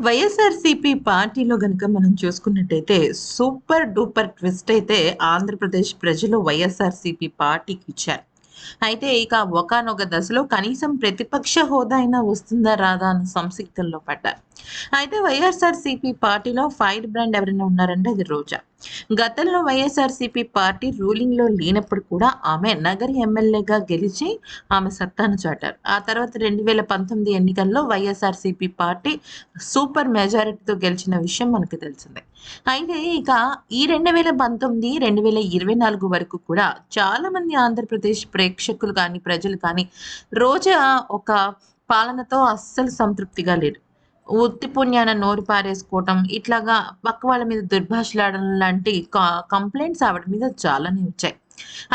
వైఎస్ఆర్సీపీ పార్టీలో గనుక మనం చూసుకున్నట్టయితే సూపర్ డూపర్ ట్విస్ట్ అయితే ఆంధ్రప్రదేశ్ ప్రజలు వైఎస్ఆర్సీపీ పార్టీకి ఇచ్చారు. అయితే ఇక ఒకనొక దశలో కనీసం ప్రతిపక్ష హోదా అయినా వస్తుందా రాదా అన్న సంసిగ్ధంలో పడ్డారు. అయితే వైఎస్ఆర్సీపీ పార్టీలో ఫైర్ బ్రాండ్ ఎవరైనా ఉన్నారంటే అది రోజా. గతంలో వైఎస్ఆర్సీపీ పార్టీ రూలింగ్లో లేనప్పుడు కూడా ఆమె నగరి ఎమ్మెల్యేగా గెలిచి ఆమె సత్తాను చాటారు. ఆ తర్వాత రెండు వేల పంతొమ్మిది ఎన్నికల్లో వైఎస్ఆర్సీపీ పార్టీ సూపర్ మెజారిటీతో గెలిచిన విషయం మనకు తెలిసిందే. అయితే ఇక ఈ రెండు వేల పంతొమ్మిది రెండు వేల ఇరవై నాలుగు వరకు కూడా చాలా మంది ఆంధ్రప్రదేశ్ ప్రేక్షకులు కానీ ప్రజలు కానీ రోజా ఒక పాలనతో అస్సలు సంతృప్తిగా లేరు. ఉత్తి పుణ్యాన నోరు పారేసుకోవటం ఇట్లాగా పక్క వాళ్ళ మీద దుర్భాషలాడడం లాంటి కంప్లైంట్స్ ఆవిడ మీద చాలానే వచ్చాయి.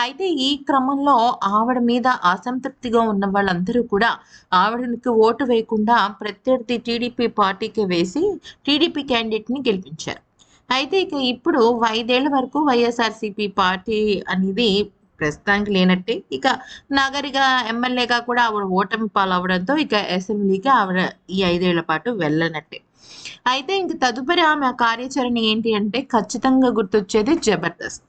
అయితే ఈ క్రమంలో ఆవిడ మీద అసంతృప్తిగా ఉన్న వాళ్ళందరూ కూడా ఆవిడకి ఓటు వేయకుండా ప్రత్యర్థి టీడీపీ పార్టీకి వేసి టీడీపీ క్యాండిడేట్ని గెలిపించారు. అయితే ఇక ఇప్పుడు ఐదేళ్ళ వరకు వైఎస్ఆర్సీపీ పార్టీ అనేది ప్రస్తుతానికి లేనట్టే. ఇక నగరిగా ఎమ్మెల్యేగా కూడా ఆవిడ ఓటమి పాలవడంతో ఇక అసెంబ్లీకి ఆవిడ ఈ ఐదేళ్ళ పాటు వెళ్ళనట్టే. అయితే ఇంక తదుపరి ఆమె కార్యాచరణ ఏంటి అంటే ఖచ్చితంగా గుర్తొచ్చేది జబర్దస్త్.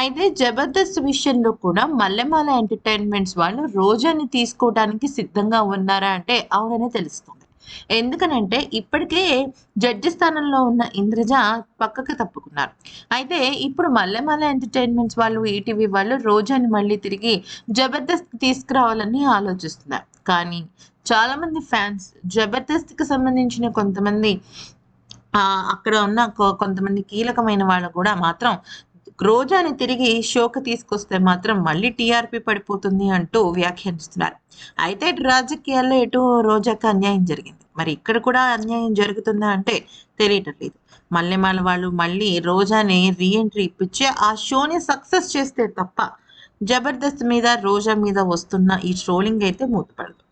అయితే జబర్దస్త్ విషయంలో కూడా మల్లెమాల ఎంటర్టైన్మెంట్స్ వాళ్ళు రోజాని తీసుకోవడానికి సిద్ధంగా ఉన్నారా అంటే అవుననే తెలుస్తుంది ఎందుకనంటే ఇప్పటికే జడ్జి స్థానంలో ఉన్న ఇంద్రజ పక్కకు తప్పుకున్నారు. అయితే ఇప్పుడు మల్లెమాల ఎంటర్టైన్మెంట్స్ వాళ్ళు ఈటీవీ వాళ్ళు రోజాని మళ్ళీ తిరిగి జబర్దస్త్ తీసుకురావాలని ఆలోచిస్తున్నారు. కానీ చాలామంది ఫ్యాన్స్ జబర్దస్త్కి సంబంధించిన కొంతమంది అక్కడ ఉన్న కొంతమంది కీలకమైన వాళ్ళు కూడా మాత్రం రోజాని తిరిగి షోకి తీసుకొస్తే మాత్రం మళ్ళీ టీఆర్పీ పడిపోతుంది అంటూ వ్యాఖ్యానిస్తున్నారు. అయితే రాజకీయాల్లో ఎటు రోజాకి అన్యాయం జరిగింది. మరి ఇక్కడ కూడా అన్యాయం జరుగుతుందా అంటే తెలియటం లేదు. మల్లెమాల వాళ్ళు మళ్ళీ రోజాని రీఎంట్రీ ఇప్పించి ఆ షోని సక్సెస్ చేస్తే తప్ప జబర్దస్త్ మీద రోజా మీద వస్తున్న ఈ ట్రోలింగ్ అయితే మూతపడదు.